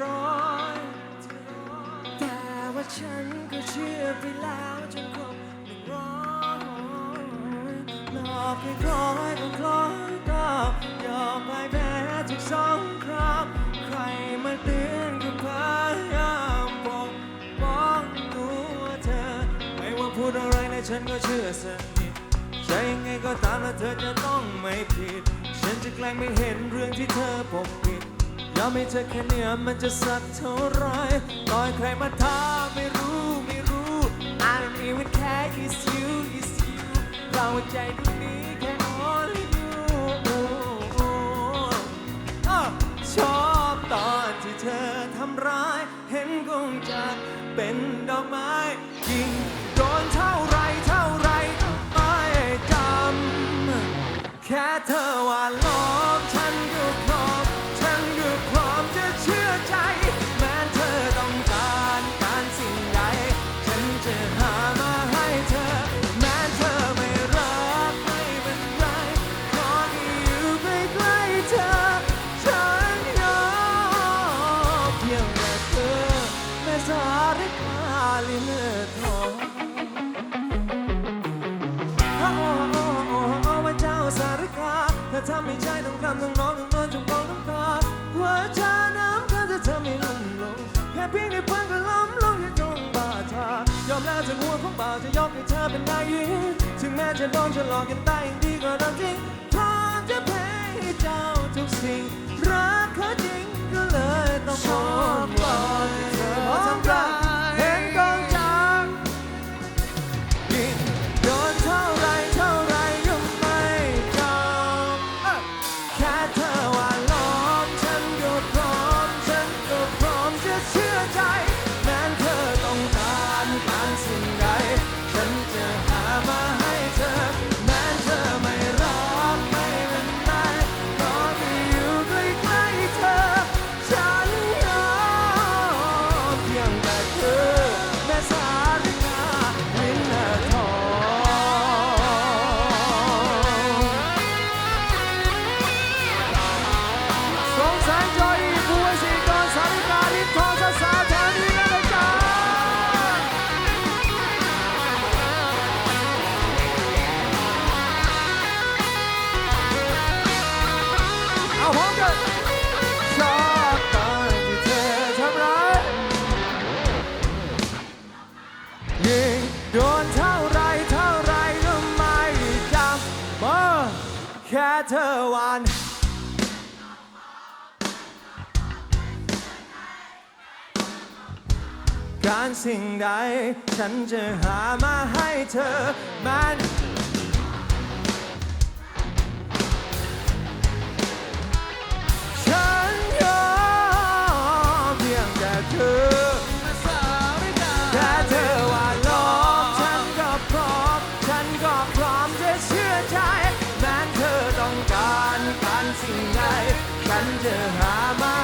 ครั้งที่ร้อยแต่ว่าฉันก็เชื่อไปแล้วจนครบหนึ่งร้อยหลอกให้คล้อยก็คล้อยก็ยอมพ่ายแพ้ทุกสองครั้งใครมาเตือนก็พยายามปกป้องตัวเธอ ไม่ว่าพูดอะไรในฉันก็เชื่อสนิทใช่ยังไงก็ตามแล้วเธอจะต้องไม่ผิด ฉันจะแกล้งไม่เห็นเรื่องที่เธอปกปิด ยอมให้เธอแค่เนี้ยมันจะสักเท่าไรต่อยใครมาท้าไม่รู้ไม่รู้ I don't even care it's you it's you เราใจดวงนี้แค่ only you ชอบตอนที่เธอทำร้าย เห็นคงจะเป็นดอกไม้ยิง ลิเลือดทองโอ้โอ้โอ้โอ้ว่าเจ้าสาริกาถ้าทำไม่ใช่ต้องคำต้องน้องต้องนอนจงมองน้ำตาว่าเธอน้ำเธอจะทำให้ลุ่มลงแค่เพียงได้เพิ่งก็ล้มลงที่ตรงบาทายอมแล้วจากหัวของบ่าวจะยกให้เธอเป็นนายหญิงถึงแม้จะโดนจะหลอกกันได้ยังดีกว่าเราจริง เธอหวานการสิ่งใด ฉันจะหามาให้เธอมัน สิ่งใดฉันจะหามา